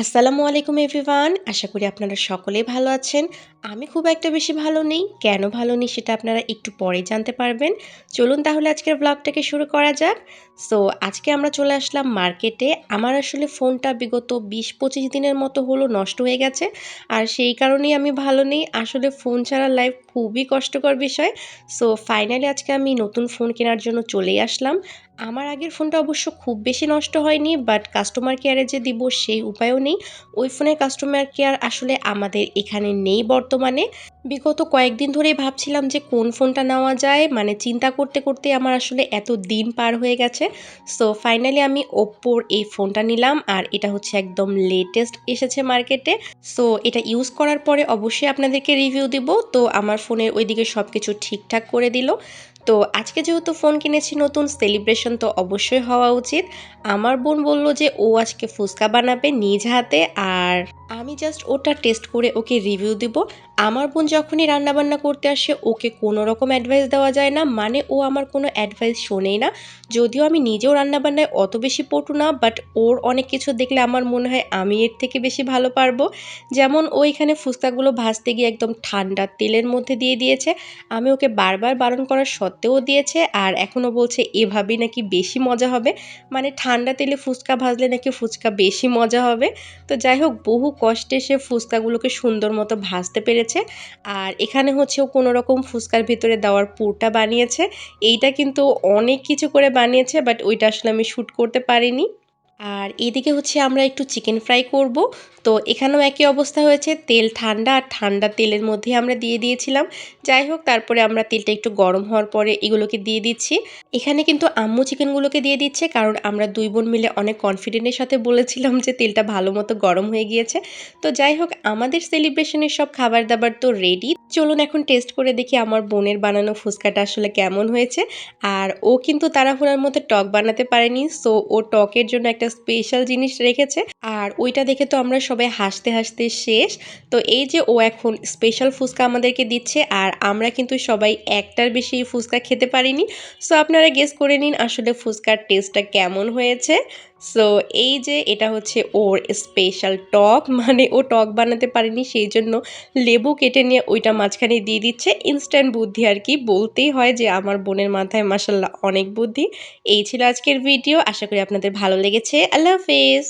আসসালামু আলাইকুম এভরিওয়ান, আশা করি আপনারা সকলেই ভালো আছেন। আমি খুব একটা বেশি ভালো নেই, কেন ভালো নেই সেটা আপনারা একটু পরে জানতে পারবেন। চলুন তাহলে আজকের ব্লগটাকে শুরু করা যাক। সো আজকে আমরা চলে আসলাম মার্কেটে। আমার আসলে ফোনটা বিগত বিশ পঁচিশ দিনের মতো হলো নষ্ট হয়ে গেছে। আর সেই কারণেই আমি ভালো নেই। আসলে ফোন ছাড়া লাইফ খুবই কষ্টকর বিষয়। সো ফাইনালি আজকে আমি নতুন ফোন কেনার জন্য চলেই আসলাম। আমার আগের ফোনটা অবশ্য খুব বেশি নষ্ট হয়নি বাট কাস্টমার কেয়ারে যে দিব সেই উপায়ও নেই। ওই ফোনের কাস্টমার কেয়ার আসলে আমাদের এখানে নেই বর্তমানে। বিগত কয়েকদিন ধরেই ভাবছিলাম যে কোন ফোনটা নেওয়া যায় মানে চিন্তা করতে করতে আমার আসলে এত দিন পার হয়ে গেছে। সো ফাইনালি আমি ওপ্পোর এই ফোনটা নিলাম, আর এটা হচ্ছে একদম লেটেস্ট এসেছে মার্কেটে সো এটা ইউজ করার পরে অবশ্যই আপনাদেরকে রিভিউ দিব। তো আমার ফোনের ওইদিকে সব কিছু ঠিকঠাক করে দিল। তো আজকে যেহেতু ফোন কিনেছি নতুন সেলিব্রেশন তো অবশ্যই হওয়া উচিত। আমার বোন বলল যে, ও আজকে ফুচকা বানাবে নিজ হাতে আর আমি জাস্ট ওটা টেস্ট করে ওকে রিভিউ দিব। আমার বোন যখনই রান্নাবান্না করতে আসে, ওকে কোনো রকম অ্যাডভাইস দেওয়া যায় না। মানে ও আমার কোনো অ্যাডভাইস শোনেই না। যদিও আমি নিজেও রান্নাবান্নায় অত বেশি পটু না বাট ওর অনেক কিছু দেখলে আমার মনে হয় আমি এর থেকে বেশি ভালো পারব। যেমন ও এখানে ফুচকাগুলো ভাজতে গিয়ে একদম ঠান্ডা তেলের মধ্যে দিয়ে দিয়েছে। আমি ওকে বারবার বারণ করার সত্ত্বেও দিয়েছে, আর এখনও বলছে এভাবেই নাকি বেশি মজা হবে। মানে ঠান্ডা তেলে ফুচকা ভাজলে নাকি ফুচকা বেশি মজা হবে। তো যাই হোক, বহু কষ্টে সে ফুচকাগুলোকে সুন্দর মতো ভাজতে পেরেছে। আর এখানে হচ্ছে ও কোনো রকম ফুচকার ভিতরে দেওয়ার পুরটা বানিয়েছে। এইটা কিন্তু অনেক কিছু করে বানিয়েছে বাট ওইটা আসলে আমি শ্যুট করতে পারিনি। আর এদিকে হচ্ছে আমরা একটু চিকেন ফ্রাই করব। তো এখানেও একই অবস্থা হয়েছে, তেল ঠান্ডা আর ঠান্ডা তেলের মধ্যে আমরা দিয়ে দিয়েছিলাম। যাই হোক, তারপরে আমরা তেলটা একটু গরম হওয়ার পরে এগুলোকে দিয়ে দিচ্ছি। এখানে কিন্তু আম্মু চিকেনগুলোকে দিয়ে দিচ্ছে, কারণ আমরা দুই বোন মিলে অনেক কনফিডেন্টের সাথে বলেছিলাম যে তেলটা ভালো মতো গরম হয়ে গিয়েছে। তো যাই হোক, আমাদের সেলিব্রেশনের সব খাবার দাবার তো রেডি চলুন এখন টেস্ট করে দেখি আমার বোনের বানানো ফুচকাটা আসলে কেমন হয়েছে। আর ও কিন্তু তাড়াহুড়ার মধ্যে টক বানাতে পারেনি সো ও টকের জন্য একটা স্পেশাল জিনিস রেখেছে। আর ওইটা দেখে তো আমরা সবাই হাসতে হাসতে শেষ। তো এই যে ও এখন স্পেশাল ফুচকা আমাদেরকে দিচ্ছে আর আমরা কিন্তু সবাই একটার বেশি ফুচকা খেতে পারিনি। সো আপনারা গেস করে নিন আসলে ফুচকার টেস্টটা কেমন হয়েছে। সো এই যে এটা হচ্ছে ওর স্পেশাল টক মানে ও টক বানাতে পারেনি, সেই জন্য লেবু কেটে নিয়ে ওইটা মাঝখানে দিয়ে দিচ্ছে। ইনস্ট্যান্ট বুদ্ধি আর কি, বলতেই হয় যে আমার বোনের মাথায় মাসাল্লাহ অনেক বুদ্ধি। এই ছিল আজকের ভিডিও আশা করি আপনাদের ভালো লেগেছে। আল্লাহ হাফেজ।